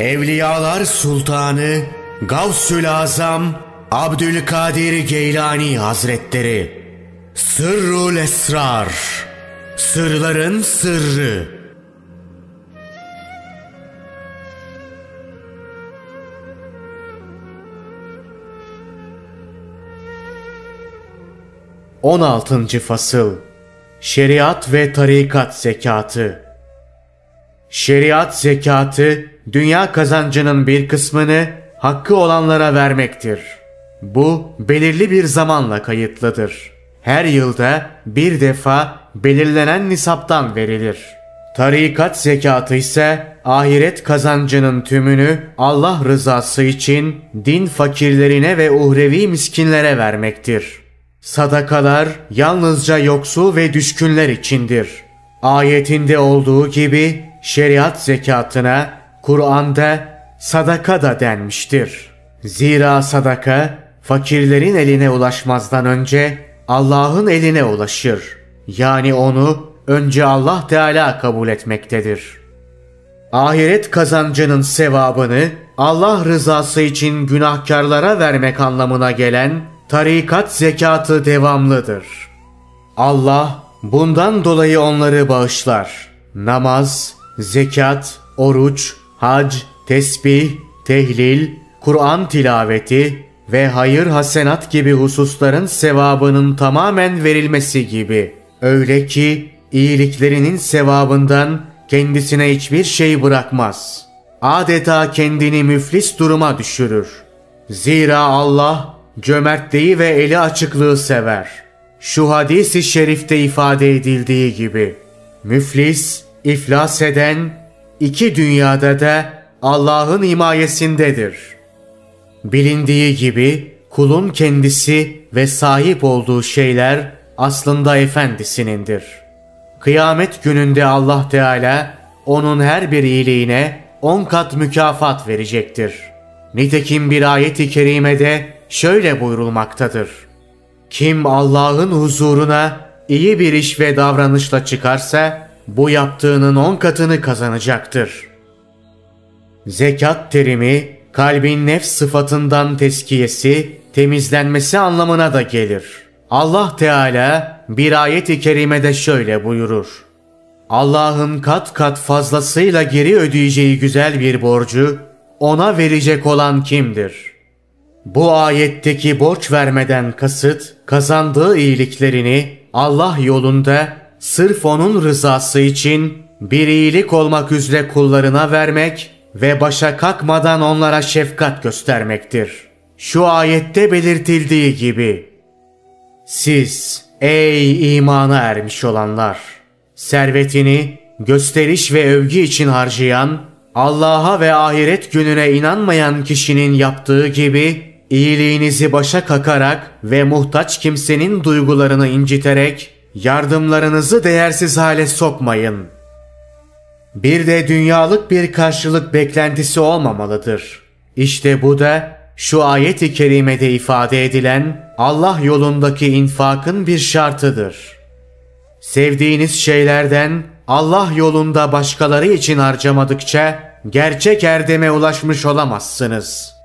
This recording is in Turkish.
Evliyalar Sultanı Gavsül Azam Abdülkadir Geylani Hazretleri. Sırrul Esrar. Sırların Sırrı. On altıncı Fasıl. Şeriat ve Tarikat Zekatı. Şeriat zekatı dünya kazancının bir kısmını hakkı olanlara vermektir. Bu belirli bir zamanla kayıtlıdır. Her yılda bir defa belirlenen nisaptan verilir. Tarikat zekatı ise ahiret kazancının tümünü Allah rızası için din fakirlerine ve uhrevi miskinlere vermektir. Sadakalar yalnızca yoksul ve düşkünler içindir. Ayetinde olduğu gibi şeriat zekatına Kur'an'da sadaka da denmiştir. Zira sadaka fakirlerin eline ulaşmazdan önce Allah'ın eline ulaşır. Yani onu önce Allah Teala kabul etmektedir. Ahiret kazancının sevabını Allah rızası için günahkarlara vermek anlamına gelen tarikat zekatı devamlıdır. Allah bundan dolayı onları bağışlar. Namaz, zekat, oruç, hac, tesbih, tehlil, Kur'an tilaveti ve hayır hasenat gibi hususların sevabının tamamen verilmesi gibi. Öyle ki iyiliklerinin sevabından kendisine hiçbir şey bırakmaz. Adeta kendini müflis duruma düşürür. Zira Allah cömertliği ve eli açıklığı sever. Şu hadisi şerifte ifade edildiği gibi. Müflis, iflas eden iki dünyada da Allah'ın himayesindedir. Bilindiği gibi kulun kendisi ve sahip olduğu şeyler aslında efendisinindir. Kıyamet gününde Allah Teala onun her bir iyiliğine on kat mükafat verecektir. Nitekim bir ayet-i kerimede şöyle buyurulmaktadır. Kim Allah'ın huzuruna iyi bir iş ve davranışla çıkarsa bu yaptığının on katını kazanacaktır. Zekat terimi kalbin nefs sıfatından teskiyesi, temizlenmesi anlamına da gelir. Allah Teala bir ayet-i kerimede şöyle buyurur. Allah'ın kat kat fazlasıyla geri ödeyeceği güzel bir borcu ona verecek olan kimdir? Bu ayetteki borç vermeden kasıt kazandığı iyiliklerini Allah yolunda sırf onun rızası için bir iyilik olmak üzere kullarına vermek ve başa kalkmadan onlara şefkat göstermektir. Şu ayette belirtildiği gibi siz ey imana ermiş olanlar servetini gösteriş ve övgü için harcayan Allah'a ve ahiret gününe inanmayan kişinin yaptığı gibi iyiliğinizi başa kakarak ve muhtaç kimsenin duygularını inciterek Yardımlarınızı değersiz hale sokmayın. Bir de dünyalık bir karşılık beklentisi olmamalıdır. İşte bu da şu ayet-i kerimede ifade edilen Allah yolundaki infakın bir şartıdır. Sevdiğiniz şeylerden Allah yolunda başkaları için harcamadıkça gerçek erdeme ulaşmış olamazsınız.''